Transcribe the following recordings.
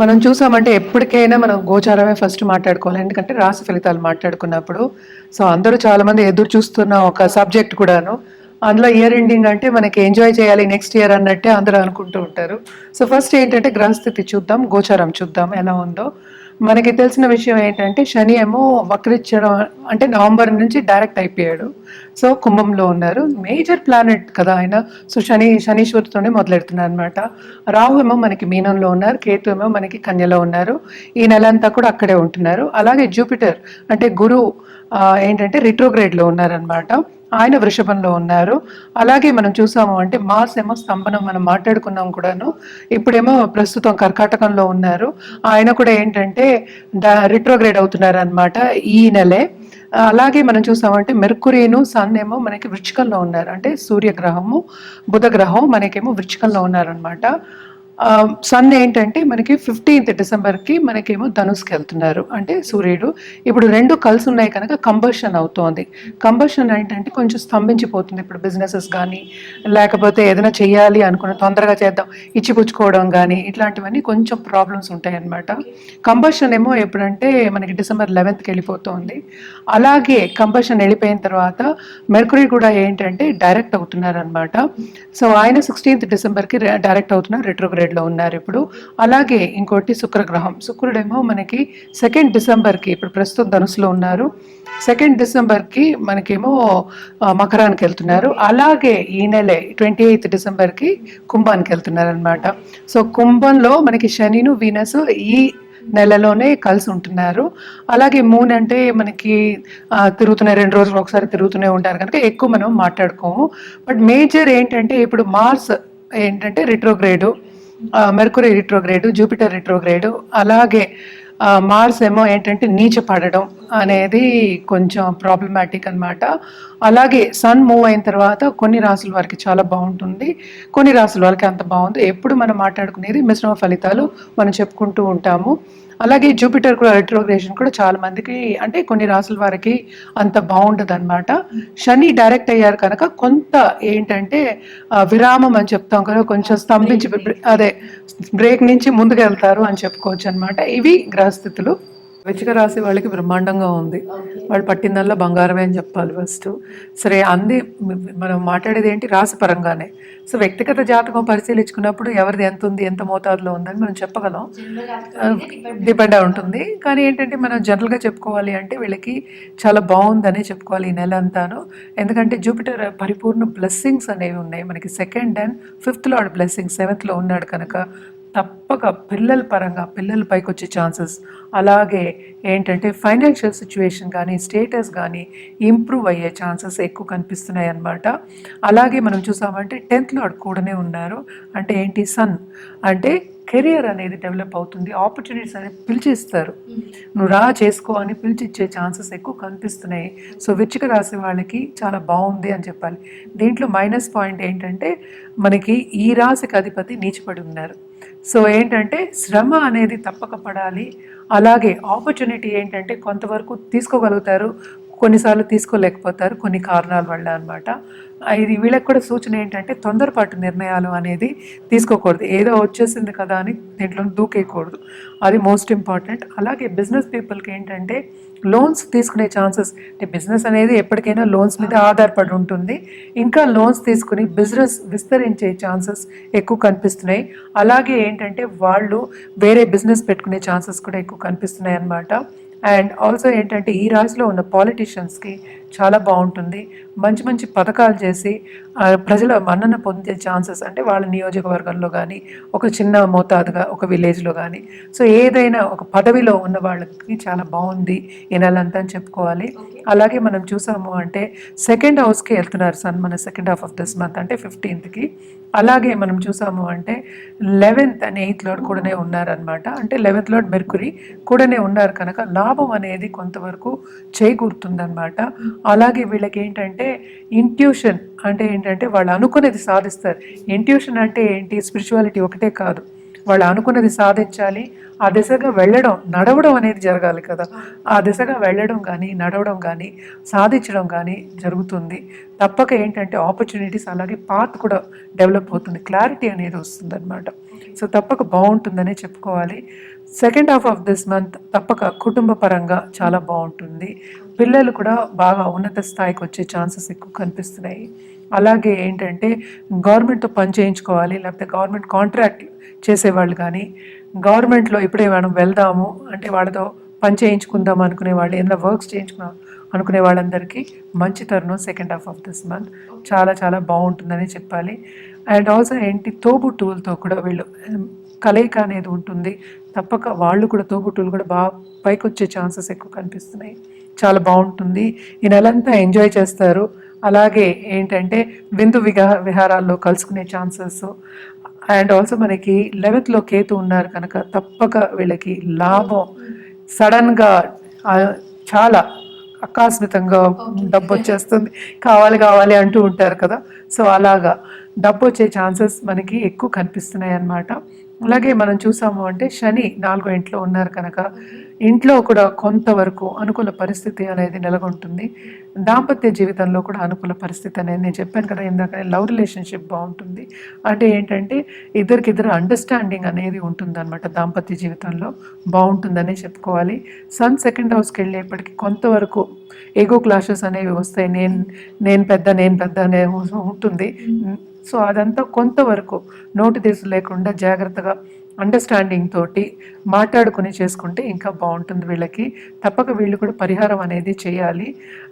మనం చూసామంటే ఎప్పటికైనా మనం గోచారమే ఫస్ట్ మాట్లాడుకోవాలి. ఎందుకంటే రాశి ఫలితాలు మాట్లాడుకున్నప్పుడు. సో అందరూ చాలా మంది ఎదురు చూస్తున్న ఒక సబ్జెక్ట్ కూడాను. అందులో ఇయర్ ఎండింగ్ అంటే మనకి ఎంజాయ్ చేయాలి నెక్స్ట్ ఇయర్ అన్నట్టే అందరూ అనుకుంటూ ఉంటారు. సో ఫస్ట్ ఏంటంటే గ్రహస్థితి చూద్దాం గోచారం చూద్దాం ఎలా ఉందో. మనకి తెలిసిన విషయం ఏంటంటే శని ఏమో వక్రించడం అంటే నవంబర్ నుంచి డైరెక్ట్ అయిపోయాడు. సో కుంభంలో ఉన్నారు. మేజర్ ప్లానెట్ కదా ఆయన. సో శని శనీశ్వరుతోనే మొదలెడుతున్నారు అనమాట రాహు ఏమో మనకి మీనంలో ఉన్నారు. కేతు ఏమో మనకి కన్యలో ఉన్నారు. ఈ నెల అంతా కూడా అక్కడే ఉంటున్నారు. అలాగే జూపిటర్ అంటే గురువు ఏంటంటే రిట్రోగ్రేడ్లో ఉన్నారనమాట ఆయన వృషభంలో ఉన్నారు. అలాగే మనం చూసాము అంటే మాస్ ఏమో స్తంభనం మనం మాట్లాడుకున్నాం కూడాను. ఇప్పుడేమో ప్రస్తుతం కర్కాటకంలో ఉన్నారు. ఆయన కూడా ఏంటంటే రిట్రోగ్రేడ్ అవుతున్నారు అనమాట ఈ నెలే. అలాగే మనం చూసామంటే మెర్కురీను సన్ ఏమో మనకి వృచ్చికంలో ఉన్నారు. అంటే సూర్యగ్రహము బుధగ్రహం మనకేమో వృచ్చికంలో ఉన్నారనమాట సన్ ఏంటంటే మనకి ఫిఫ్టీన్త్ డిసెంబర్కి మనకేమో ధనుస్కి వెళ్తున్నారు. అంటే సూర్యుడు. ఇప్పుడు రెండు కలిసి ఉన్నాయి కనుక కంబషన్ అవుతోంది. కంబషన్ ఏంటంటే కొంచెం స్తంభించిపోతుంది. ఇప్పుడు బిజినెసెస్ కానీ లేకపోతే ఏదైనా చేయాలి అనుకున్న తొందరగా చేద్దాం ఇచ్చిపుచ్చుకోవడం కానీ ఇట్లాంటివన్నీ కొంచెం ప్రాబ్లమ్స్ ఉంటాయన్నమాట. కంబర్షన్ కంబషన్ ఏమో ఎప్పుడంటే మనకి డిసెంబర్ లెవెన్త్కి వెళ్ళిపోతుంది. అలాగే కంబషన్ వెళ్ళిపోయిన తర్వాత మెర్కురీ కూడా ఏంటంటే డైరెక్ట్ అవుతున్నారనమాట సో ఆయన సిక్స్టీన్త్ డిసెంబర్కి డైరెక్ట్ అవుతున్నారు పీరియడ్లో ఉన్నారు ఇప్పుడు. అలాగే ఇంకోటి శుక్రగ్రహం. శుక్రుడేమో మనకి సెకండ్ డిసెంబర్కి ఇప్పుడు ప్రస్తుతం ధనుసులో ఉన్నారు. సెకండ్ డిసెంబర్కి మనకేమో మకరానికి వెళ్తున్నారు. అలాగే ఈ నెలే ట్వంటీ ఎయిత్ డిసెంబర్కి కుంభానికి వెళ్తున్నారు అనమాట సో కుంభంలో మనకి శనిను వీనస్ ఈ నెలలోనే కలిసి ఉంటున్నారు. అలాగే మూన్ అంటే మనకి తిరుగుతున్న రెండు రోజులు ఒకసారి తిరుగుతూనే ఉంటారు కనుక ఎక్కువ మనం మాట్లాడుకోము. బట్ మేజర్ ఏంటంటే ఇప్పుడు మార్స్ ఏంటంటే retrograde Mercury retrograde Jupiter retrograde అలాగే ఆ, మార్స్ ఏమో ఏంటంటే నీచ పడడం అనేది కొంచెం ప్రాబ్లమాటిక్ అన్నమాట. అలాగే సన్ మూవ్ అయిన తర్వాత కొన్ని రాసుల వారికి చాలా బాగుంటుంది. కొన్ని రాసుల వారికి అంత బాగుంది. ఎప్పుడు మనం మాట్లాడుకునేది మిశ్రమ ఫలితాలు మనం చెప్పుకుంటూ ఉంటాము. అలాగే జూపిటర్ కూడా రెట్రోగ్రేషన్ కూడా చాలా మందికి అంటే కొన్ని రాసుల వారికి అంత బాగుండదు అనమాట శని డైరెక్ట్ అయ్యారు కనుక కొంత ఏంటంటే విరామం అని చెప్తాం కదా కొంచెం స్తంభించి అదే బ్రేక్ నుంచి ముందుకు వెళ్తారు అని చెప్పుకోవచ్చు అనమాట ఇవి గ్రహస్థితులు. వృచ్చిక రాశి వాళ్ళకి బ్రహ్మాండంగా ఉంది. వాళ్ళు పట్టిందల్లా బంగారమే అని చెప్పాలి ఫస్ట్ సరే అంది మనం మాట్లాడేది ఏంటి? రాశి పరంగానే. సో వ్యక్తిగత జాతకం పరిశీలించుకున్నప్పుడు ఎవరిది ఎంత ఉంది ఎంత మోతాదులో ఉందని మనం చెప్పగలం. డిపెండ్ అయి ఉంటుంది. కానీ ఏంటంటే మనం జనరల్గా చెప్పుకోవాలి అంటే వీళ్ళకి చాలా బాగుందనే చెప్పుకోవాలి ఈ నెల అంతాను. ఎందుకంటే జూపిటర్ పరిపూర్ణ బ్లెస్సింగ్స్ అనేవి ఉన్నాయి. మనకి second and fifth lord blessing సెవెంత్లో ఉన్నాడు కనుక తప్పక పిల్లల పరంగా పిల్లల పైకి వచ్చే ఛాన్సెస్. అలాగే ఏంటంటే ఫైనాన్షియల్ సిచ్యువేషన్ కానీ స్టేటస్ కానీ ఇంప్రూవ్ అయ్యే ఛాన్సెస్ ఎక్కువ కనిపిస్తున్నాయి అన్నమాట అలాగే మనం చూసామంటే టెన్త్ లాడ్ కూడానే ఉన్నారు. అంటే ఏంటి సన్. అంటే కెరియర్ అనేది డెవలప్ అవుతుంది. ఆపర్చునిటీస్ అనేది పిలిచిస్తారు. నువ్వు రా చేసుకో అని పిలిచిచ్చే ఛాన్సెస్ ఎక్కువ కనిపిస్తున్నాయి. సో విచ్చిక రాసే వాళ్ళకి చాలా బాగుంది అని చెప్పాలి. దీంట్లో మైనస్ పాయింట్ ఏంటంటే మనకి ఈ రాశికి అధిపతి నీచిపడి ఉన్నారు. సో ఏంటంటే శ్రమ అనేది తప్పక పడాలి అలాగే ఆపర్చునిటీ ఏంటంటే కొంతవరకు తీసుకోగలుగుతారు కొన్నిసార్లు తీసుకోలేకపోతారు కొన్ని కారణాల వల్ల అనమాట ఇది వీళ్ళకి కూడా సూచన ఏంటంటే తొందరపాటు నిర్ణయాలు అనేది తీసుకోకూడదు. ఏదో వచ్చేసింది కదా అని దీంట్లో దూకేయకూడదు. అది మోస్ట్ ఇంపార్టెంట్ అలాగే బిజినెస్ పీపుల్కి ఏంటంటే లోన్స్ తీసుకునే ఛాన్సెస్ అంటే బిజినెస్ అనేది ఎప్పటికైనా లోన్స్ మీద ఆధారపడి ఉంటుంది. ఇంకా లోన్స్ తీసుకుని బిజినెస్ విస్తరించే ఛాన్సెస్ ఎక్కువ కనిపిస్తున్నాయి. అలాగే ఏంటంటే వాళ్ళు వేరే బిజినెస్ పెట్టుకునే ఛాన్సెస్ కూడా ఎక్కువ కనిపిస్తున్నాయి అన్నమాట అండ్ ఆల్సో ఏంటంటే ఈ రాశిలో ఉన్న పాలిటీషియన్స్కి చాలా బాగుంటుంది. మంచి మంచి పథకాలు చేసి ప్రజల మన్నన పొందే ఛాన్సెస్ అంటే వాళ్ళ నియోజకవర్గంలో కానీ ఒక చిన్న మోతాదుగా ఒక విలేజ్లో కానీ సో ఏదైనా ఒక పదవిలో ఉన్న వాళ్ళకి చాలా బాగుంది. ఈ నెలంతా అని చెప్పుకోవాలి. అలాగే మనం చూసాము అంటే సెకండ్ హౌస్కి వెళ్తున్నారు సన్ మన second half of this month అంటే ఫిఫ్టీన్త్కి అలాగే మనం చూసాము అంటే లెవెన్త్ అండ్ ఎయిత్ లోడ్ కూడానే ఉన్నారనమాట అంటే లెవెన్త్ లోడ్ మెర్కురీ కూడానే ఉన్నారు కనుక లాభం అనేది కొంతవరకు చేకూరుతుందనమాట అలాగే వీళ్ళకి ఏంటంటే ఇంట్యూషన్ అంటే ఏంటంటే వాళ్ళు అనుకునేది సాధిస్తారు. ఇంట్యూషన్ అంటే ఏంటి? స్పిరిచువాలిటీ ఒకటే కాదు. వాళ్ళు అనుకున్నది సాధించాలి ఆ దిశగా వెళ్ళడం నడవడం అనేది జరగాలి కదా. ఆ దిశగా వెళ్ళడం కానీ నడవడం కానీ సాధించడం కానీ జరుగుతుంది. తప్పక ఏంటంటే ఆపర్చునిటీస్ అలాగే పాత్ కూడా డెవలప్ అవుతుంది. క్లారిటీ అనేది వస్తుంది అనమాట సో తప్పక బాగుంటుందనే చెప్పుకోవాలి. Second half of this month తప్పక కుటుంబ పరంగా చాలా బాగుంటుంది. పిల్లలు కూడా బాగా ఉన్నత స్థాయికి వచ్చే ఛాన్సెస్ ఎక్కువ కనిపిస్తున్నాయి. అలాగే ఏంటంటే గవర్నమెంట్తో పని చేయించుకోవాలి లేకపోతే గవర్నమెంట్ కాంట్రాక్ట్ చేసేవాళ్ళు కానీ గవర్నమెంట్లో ఇప్పుడే మనం వెళ్దాము అంటే వాళ్ళతో పని చేయించుకుందాం అనుకునే వాళ్ళు ఏదైనా వర్క్స్ చేయించుకుందాం అనుకునే వాళ్ళందరికీ మంచి తరుణం second half of this month చాలా చాలా బాగుంటుందని చెప్పాలి. అండ్ ఆల్సో ఏంటి తోబుట్టువులతో కూడా వీళ్ళు కలయిక అనేది ఉంటుంది. తప్పక వాళ్ళు కూడా తోబుట్టువులు కూడా బాగా పైకి వచ్చే ఛాన్సెస్ ఎక్కువ కనిపిస్తున్నాయి. చాలా బాగుంటుంది. ఈ నెలంతా ఎంజాయ్ చేస్తారు. అలాగే ఏంటంటే విందు విగా విహారాల్లో కలుసుకునే ఛాన్సెస్ అండ్ ఆల్సో మనకి లెవెన్త్లో కేతు ఉన్నారు కనుక తప్పక వీళ్ళకి లాభం. సడన్గా చాలా ఆకస్మితంగా డబ్బు వచ్చేస్తుంది. కావాలి కావాలి అంటూ ఉంటారు కదా. సో అలాగా డబ్బు వచ్చే ఛాన్సెస్ మనకి ఎక్కువ కనిపిస్తున్నాయి అన్నమాట అలాగే మనం చూసాము అంటే శని నాలుగో ఇంట్లో ఉన్నారు కనుక ఇంట్లో కూడా కొంతవరకు అనుకూల పరిస్థితి అనేది నెలకొంటుంది. దాంపత్య జీవితంలో కూడా అనుకూల పరిస్థితి అనేది నేను చెప్పాను కదా ఇందాక లవ్ రిలేషన్షిప్ బాగుంటుంది. అంటే ఏంటంటే ఇద్దరికిద్దరు అండర్స్టాండింగ్ అనేది ఉంటుందన్నమాట. దాంపత్య జీవితంలో బాగుంటుందనే చెప్పుకోవాలి. సన్ సెకండ్ హౌస్కి వెళ్ళేప్పటికీ కొంతవరకు ఏగో క్లాషెస్ అనేవి వస్తాయి. నేను నేను పెద్ద నేను పెద్ద అనే ఉంటుంది. సో అదంతా కొంతవరకు నోటి తీసు లేకుండా జాగ్రత్తగా అండర్స్టాండింగ్ తోటి మాట్లాడుకుని చేసుకుంటే ఇంకా బాగుంటుంది వీళ్ళకి. తప్పక వీళ్ళు కూడా పరిహారం అనేది చేయాలి.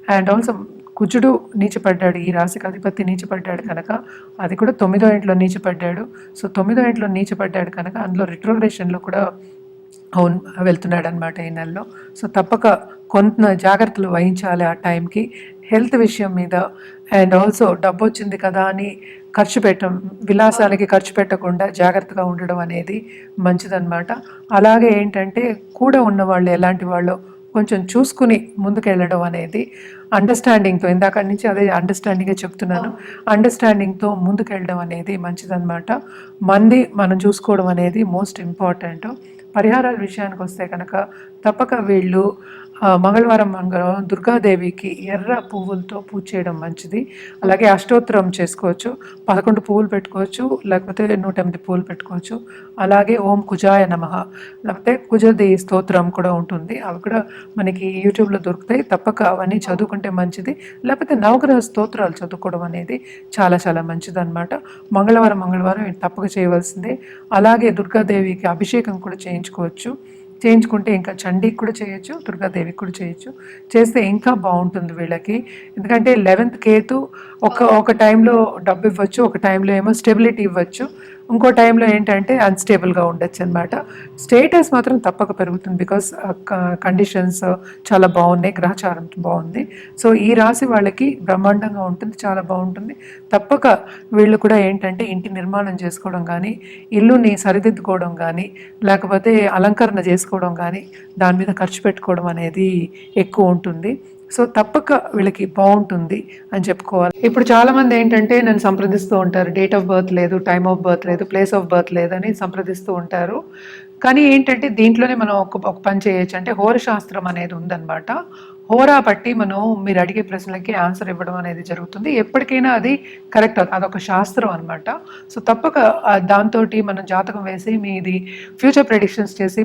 అండ్ ఆల్సో కుజుడు నీచపడ్డాడు ఈ రాశికి అధిపతి నీచపడ్డాడు కనుక అది కూడా తొమ్మిదో ఇంట్లో నీచపడ్డాడు. సో తొమ్మిదో ఇంట్లో నీచపడ్డాడు కనుక అందులో రిట్రోగ్రేషన్లో కూడా అవును వెళ్తున్నాడు అనమాట ఈ నెలలో. సో తప్పక కొంత జాగ్రత్తలు వహించాలి ఆ టైంకి. హెల్త్ విషయం మీద అండ్ ఆల్సో డబ్బు వచ్చింది కదా అని ఖర్చు పెట్టడం విలాసాలకి ఖర్చు పెట్టకుండా జాగ్రత్తగా ఉండడం అనేది మంచిదన్నమాట. అలాగే ఏంటంటే కూడా ఉన్న వాళ్ళు ఎలాంటి వాళ్ళు కొంచెం చూసుకుని ముందుకెళ్ళడం అనేది అండర్స్టాండింగ్తో ఇందాక నుంచి అదే అండర్స్టాండింగే చెప్తున్నాను. అండర్స్టాండింగ్తో ముందుకెళ్ళడం అనేది మంచిదన్నమాట. మంది మనం చూసుకోవడం అనేది మోస్ట్ ఇంపార్టెంట్ పరిహారాల విషయానికి వస్తే కనుక తప్పక వీళ్ళు మంగళవారం మంగళవారం దుర్గాదేవికి ఎర్ర పువ్వులతో పూజ చేయడం మంచిది. అలాగే అష్టోత్తరం చేసుకోవచ్చు పదకొండు పువ్వులు పెట్టుకోవచ్చు లేకపోతే నూట ఎనిమిది పువ్వులు పెట్టుకోవచ్చు. అలాగే ఓం కుజాయ నమ. లేకపోతే కుజది స్తోత్రం కూడా ఉంటుంది. అవి కూడా మనకి యూట్యూబ్లో దొరుకుతాయి. తప్పక అవన్నీ చదువుకుంటే మంచిది. లేకపోతే నవగ్రహ స్తోత్రాలు చదువుకోవడం అనేది చాలా చాలా మంచిది అనమాట మంగళవారం మంగళవారం తప్పక చేయవలసిందే. అలాగే దుర్గాదేవికి అభిషేకం కూడా చేయించుకోవచ్చు. చేయించుకుంటే ఇంకా చండీకి కూడా చేయొచ్చు దుర్గాదేవికి కూడా చేయొచ్చు. చేస్తే ఇంకా బాగుంటుంది వీళ్ళకి. ఎందుకంటే లెవెన్త్ కేతు ఒక ఒక టైంలో డబ్బు ఇవ్వచ్చు ఒక టైంలో ఏమో స్టెబిలిటీ ఇవ్వచ్చు. ఇంకో టైంలో ఏంటంటే అన్స్టేబుల్గా ఉండొచ్చు అనమాట స్టేటస్ మాత్రం తప్పక పెరుగుతుంది బికాస్ కండిషన్స్ చాలా బాగున్నాయి గ్రహచారం బాగుంది. సో ఈ రాశి వాళ్ళకి బ్రహ్మాండంగా ఉంటుంది చాలా బాగుంటుంది. తప్పక వీళ్ళు కూడా ఏంటంటే ఇంటి నిర్మాణం చేసుకోవడం కానీ ఇల్లుని సరిదిద్దుకోవడం కానీ లేకపోతే అలంకరణ చేసుకోవడం కానీ దాని మీద ఖర్చు పెట్టుకోవడం అనేది ఎక్కువ ఉంటుంది. సో తప్పక వీళ్ళకి బాగుంటుంది అని చెప్పుకోవాలి. ఇప్పుడు చాలామంది ఏంటంటే నన్ను సంప్రదిస్తూ ఉంటారు. డేట్ ఆఫ్ బర్త్ లేదు టైమ్ ఆఫ్ బర్త్ లేదు ప్లేస్ ఆఫ్ బర్త్ లేదని సంప్రదిస్తూ ఉంటారు. కానీ ఏంటంటే దీంట్లోనే మనం ఒక ఒక పని చేయొచ్చు. అంటే హోరశాస్త్రం అనేది ఉందన్నమాట. హోరా బట్టి మనం మీరు అడిగే ప్రశ్నలకి ఆన్సర్ ఇవ్వడం అనేది జరుగుతుంది. ఎప్పటికైనా అది కరెక్ట్ అదొక శాస్త్రం అనమాట సో తప్పక దాంతో మనం జాతకం వేసి మీది ఫ్యూచర్ ప్రెడిక్షన్స్ చేసి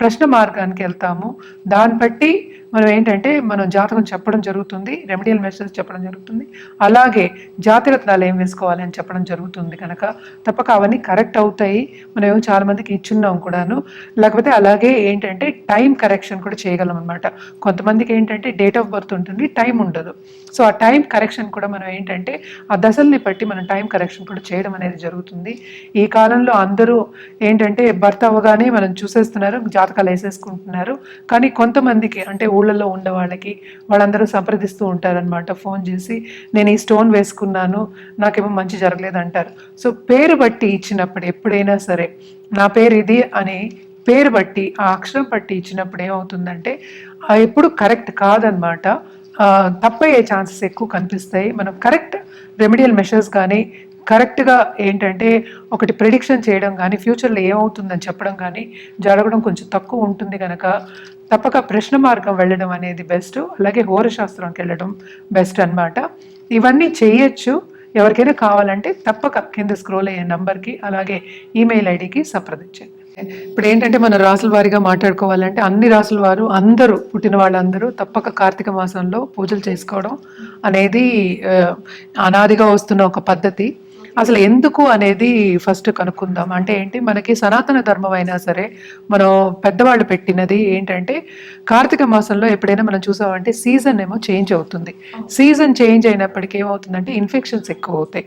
ప్రశ్న మార్గానికి వెళ్తాము. దాన్ని బట్టి మనం ఏంటంటే మనం జాతకం చెప్పడం జరుగుతుంది రెమెడియల్ మెసేజ్ చెప్పడం జరుగుతుంది. అలాగే జాతిరత్నాలు ఏం వేసుకోవాలి అని చెప్పడం జరుగుతుంది కనుక. తప్పక అవన్నీ కరెక్ట్ అవుతాయి. మనం ఏమో చాలామందికి ఇచ్చున్నాం కూడాను. లేకపోతే అలాగే ఏంటంటే టైం కరెక్షన్ కూడా చేయగలం అనమాట కొంతమందికి ఏంటంటే డేట్ ఆఫ్ బర్త్ ఉంటుంది టైం ఉండదు. సో ఆ టైం కరెక్షన్ కూడా మనం ఏంటంటే ఆ దశల్ని బట్టి మనం టైం కరెక్షన్ కూడా చేయడం అనేది జరుగుతుంది. ఈ కాలంలో అందరూ ఏంటంటే బర్త్ అవగానే మనం చూసేస్తున్నారు జాతకాలు వేసేసుకుంటున్నారు. కానీ కొంతమందికి అంటే ఊళ్ళల్లో ఉండే వాళ్ళకి వాళ్ళందరూ సంప్రదిస్తూ ఉంటారనమాట ఫోన్ చేసి నేను ఈ స్టోన్ వేసుకున్నాను నాకేమో మంచి జరగలేదు అంటారు సో పేరు బట్టి ఇచ్చినప్పుడు ఎప్పుడైనా సరే నా పేరు ఇది అని పేరు బట్టి ఆ అక్షరం బట్టి ఇచ్చినప్పుడు ఏమవుతుందంటే ఎప్పుడు కరెక్ట్ కాదనమాట తప్పయ్యే ఛాన్సెస్ ఎక్కువ కనిపిస్తాయి. మనం కరెక్ట్ రెమెడియల్ మెషర్స్ కానీ కరెక్ట్గా ఏంటంటే ఒకటి ప్రిడిక్షన్ చేయడం కానీ ఫ్యూచర్లో ఏమవుతుందని చెప్పడం కానీ జరగడం కొంచెం తక్కువ ఉంటుంది కనుక తప్పక ప్రశ్న మార్గం వెళ్ళడం అనేది బెస్ట్ అలాగే హోరశాస్త్రంకి వెళ్ళడం బెస్ట్ అన్నమాట. ఇవన్నీ చేయొచ్చు. ఎవరికైనా కావాలంటే తప్పక కింద స్క్రోల్ అయ్యే నంబర్కి అలాగే ఈమెయిల్ ఐడికి సంప్రదించండి. ఇప్పుడు ఏంటంటే మన రాసుల వారిగా మాట్లాడుకోవాలంటే అన్ని రాసుల వారు అందరూ పుట్టిన వాళ్ళందరూ తప్పక కార్తీక మాసంలో పూజలు చేసుకోవడం అనేది అనాదిగా వస్తున్న ఒక పద్ధతి. అసలు ఎందుకు అనేది ఫస్ట్ కనుక్కుందాం. అంటే ఏంటి? మనకి సనాతన ధర్మం అయినా సరే మనం పెద్దవాళ్ళు పెట్టినది ఏంటంటే కార్తీక మాసంలో ఎప్పుడైనా మనం చూసామంటే సీజన్ ఏమో చేంజ్ అవుతుంది. సీజన్ చేంజ్ అయినప్పటికీ ఏమవుతుందంటే ఇన్ఫెక్షన్స్ ఎక్కువ అవుతాయి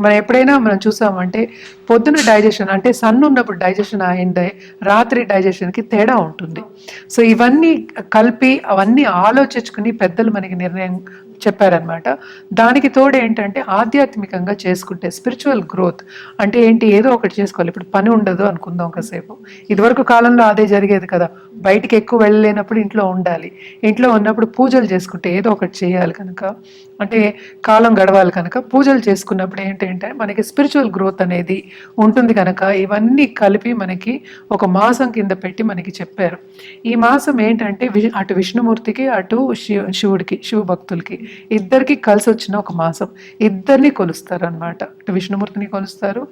మనం ఎప్పుడైనా మనం చూసామంటే పొద్దున డైజెషన్ అంటే సన్ ఉన్నప్పుడు డైజెషన్ అయిందే రాత్రి డైజెషన్కి తేడా ఉంటుంది. సో ఇవన్నీ కలిపి అవన్నీ ఆలోచించుకుని పెద్దలు మనకి నిర్ణయం చెప్పారనమాట దానికి తోడు ఏంటంటే ఆధ్యాత్మికంగా చేసుకుంటే స్పిరిచువల్ గ్రోత్ అంటే ఏంటి? ఏదో ఒకటి చేసుకోవాలి. ఇప్పుడు పని ఉండదు అనుకుందాం ఒకసేపు ఇదివరకు కాలంలో అదే జరిగేది కదా. బయటికి ఎక్కువ వెళ్ళలేనప్పుడు ఇంట్లో ఉండాలి. ఇంట్లో ఉన్నప్పుడు పూజలు చేసుకుంటే ఏదో ఒకటి చేయాలి కనుక. అంటే కాలం గడవాలి కనుక పూజలు చేసుకున్నప్పుడు ఏంటంటే మనకి స్పిరిచువల్ గ్రోత్ అనేది ఉంటుంది కనుక ఇవన్నీ కలిపి మనకి ఒక మాసం కింద పెట్టి మనకి చెప్పారు. ఈ మాసం ఏంటంటే వి- అటు విష్ణుమూర్తికి అటు శివ శివుడికి శివ భక్తులకి ఇద్దరికి కలిసి వచ్చిన ఒక మాసం. ఇద్దరిని కొలుస్తారు అనమాట అటు విష్ణుమూర్తిని కొలుస్తారు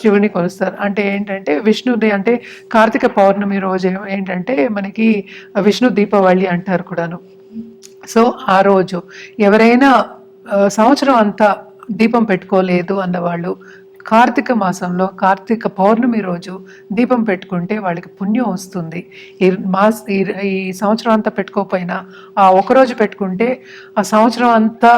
శివుని కొలుస్తారు. అంటే ఏంటంటే విష్ణుది అంటే కార్తీక పౌర్ణమి రోజు ఏంటంటే మనకి విష్ణు దీపావళి అంటారు కూడాను. సో ఆ రోజు ఎవరైనా సంవత్సరం అంతా దీపం పెట్టుకోలేదు అన్నవాళ్ళు కార్తీక మాసంలో కార్తీక పౌర్ణమి రోజు దీపం పెట్టుకుంటే వాళ్ళకి పుణ్యం వస్తుంది. ఈ మాస ఈ ఈ సంవత్సరం అంతా పెట్టుకోకపోయినా ఆ ఒక రోజు పెట్టుకుంటే ఆ సంవత్సరం అంతా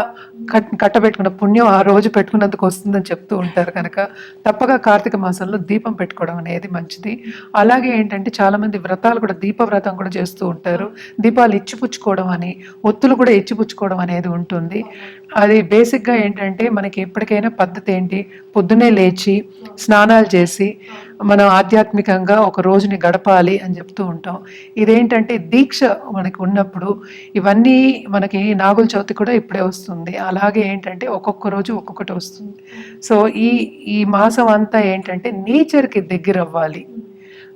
కట్ కట్టబెట్టుకున్న పుణ్యం ఆ రోజు పెట్టుకున్నందుకు వస్తుందని చెప్తూ ఉంటారు కనుక తప్పక కార్తీక మాసంలో దీపం పెట్టుకోవడం అనేది మంచిది. అలాగే ఏంటంటే చాలామంది వ్రతాలు కూడా దీప వ్రతం కూడా చేస్తూ ఉంటారు. దీపాలు ఇచ్చిపుచ్చుకోవడం అని ఒత్తులు కూడా ఇచ్చిపుచ్చుకోవడం అనేది ఉంటుంది. అది బేసిక్గా ఏంటంటే మనకి ఎప్పటికైనా పద్ధతి ఏంటి? పొద్దునే లేచి స్నానాలు చేసి మనం ఆధ్యాత్మికంగా ఒక రోజుని గడపాలి అని చెప్తూ ఉంటాం. ఇదేంటంటే దీక్ష మనకి ఉన్నప్పుడు ఇవన్నీ మనకి నాగుల చవితి కూడా ఇప్పుడే వస్తుంది. అలాగే ఏంటంటే ఒక్కొక్క రోజు ఒక్కొక్కటి వస్తుంది. సో ఈ ఈ మాసం అంతా ఏంటంటే నేచర్కి దగ్గర అవ్వాలి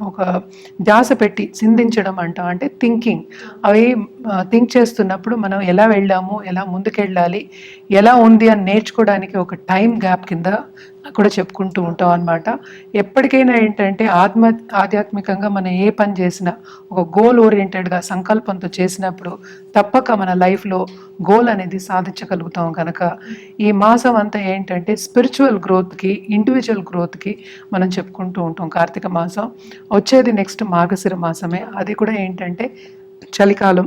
ఒక ధ్యాస పెట్టి చిందించడం అంటాం అంటే థింకింగ్ అవి థింక్ చేస్తున్నప్పుడు మనం ఎలా వెళ్ళాము ఎలా ముందుకెళ్ళాలి ఎలా ఉంది అని నేర్చుకోవడానికి ఒక టైం గ్యాప్ కింద కూడా చెప్పుకుంటూ ఉంటాం అనమాట ఎప్పటికైనా ఏంటంటే ఆత్మ ఆధ్యాత్మికంగా మనం ఏ పని చేసినా ఒక గోల్ ఓరియంటెడ్గా సంకల్పంతో చేసినప్పుడు తప్పక మన లైఫ్లో గోల్ అనేది సాధించగలుగుతాం కనుక ఈ మాసం అంతా ఏంటంటే స్పిరిచువల్ గ్రోత్కి ఇండివిజువల్ గ్రోత్కి మనం చెప్పుకుంటూ ఉంటాం కార్తీక మాసం. వచ్చేది నెక్స్ట్ మార్గశిర మాసమే. అది కూడా ఏంటంటే చలికాలం.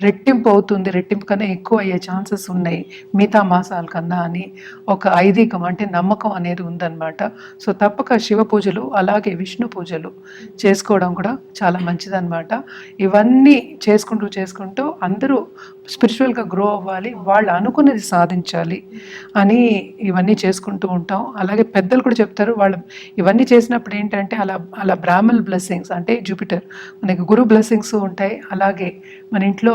రెట్టింపు అవుతుంది రెట్టింపు కన్నా ఎక్కువ అయ్యే ఛాన్సెస్ ఉన్నాయి మిగతా మాసాల కన్నా అని ఒక ఐదీకం అంటే నమ్మకం అనేది ఉందన్నమాట. సో తప్పక శివ పూజలు అలాగే విష్ణు పూజలు చేసుకోవడం కూడా చాలా మంచిదన్నమాట. ఇవన్నీ చేసుకుంటూ చేసుకుంటూ అందరూ స్పిరిచువల్గా గ్రో అవ్వాలి వాళ్ళు అనుకున్నది సాధించాలి అని ఇవన్నీ చేసుకుంటూ ఉంటాం. అలాగే పెద్దలు కూడా చెప్తారు వాళ్ళు ఇవన్నీ చేసినప్పుడు ఏంటంటే అలా అలా బ్రాహ్మల్ బ్లెస్సింగ్స్ అంటే జూపిటర్ మనకి గురు బ్లెస్సింగ్స్ ఉంటాయి. అలాగే మన ఇంట్లో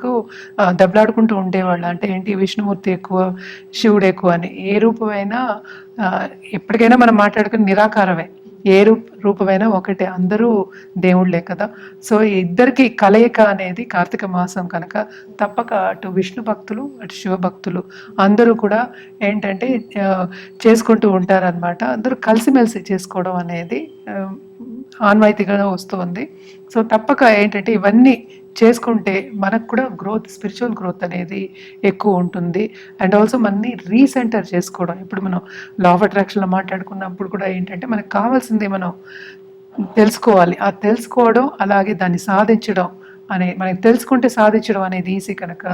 వరకు దెబ్బలాడుకుంటూ ఉండేవాళ్ళు. అంటే ఏంటి విష్ణుమూర్తి ఎక్కువ శివుడు ఎక్కువ అని. ఏ రూపమైనా ఎప్పటికైనా మనం మాట్లాడుకుని నిరాకారమే. ఏ రూప రూపమైనా ఒకటే. అందరూ దేవుళ్ళే కదా. సో ఇద్దరికి కలయిక అనేది కార్తీక మాసం కనుక తప్పక అటు విష్ణు భక్తులు అటు శివ భక్తులు అందరూ కూడా ఏంటంటే చేసుకుంటూ ఉంటారనమాట అందరూ కలిసిమెలిసి చేసుకోవడం అనేది ఆన్వాయితీగా వస్తుంది సో తప్పక ఏంటంటే ఇవన్నీ చేసుకుంటే మనకు కూడా గ్రోత్ స్పిరిచువల్ గ్రోత్ అనేది ఎక్కువ ఉంటుంది. అండ్ ఆల్సో మనని రీసెంటర్ చేసుకోవడం. ఇప్పుడు మనం లా ఆఫ్ అట్రాక్షన్లో మాట్లాడుకున్నప్పుడు కూడా ఏంటంటే మనకు కావాల్సింది మనం తెలుసుకోవాలి. ఆ తెలుసుకోవడం అలాగే దాన్ని సాధించడం అనే మనకి తెలుసుకుంటే సాధించడం అనేది ఈజీ కనుక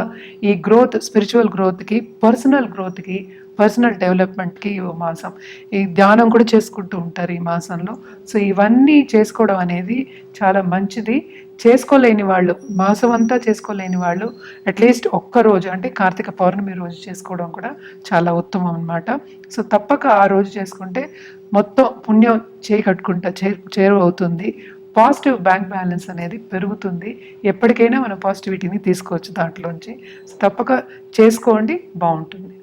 ఈ గ్రోత్ స్పిరిచువల్ గ్రోత్కి పర్సనల్ గ్రోత్కి పర్సనల్ డెవలప్మెంట్కి ఈ మాసం ఈ ధ్యానం కూడా చేసుకుంటూ ఉంటారు ఈ మాసంలో. సో ఇవన్నీ చేసుకోవడం అనేది చాలా మంచిది. చేసుకోలేని వాళ్ళు మాసం అంతా చేసుకోలేని వాళ్ళు అట్లీస్ట్ ఒక్క రోజు అంటే కార్తీక పౌర్ణమి రోజు చేసుకోవడం కూడా చాలా ఉత్తమం అనమాట సో తప్పక ఆ రోజు చేసుకుంటే మొత్తం పుణ్యం చేయి కట్టుకుంటా చే అవుతుంది పాజిటివ్ బ్యాంక్ బ్యాలెన్స్ అనేది పెరుగుతుంది. ఎప్పటికైనా మనం పాజిటివిటీని తీసుకోవచ్చు దాంట్లోంచి. తప్పక చేసుకోండి బాగుంటుంది.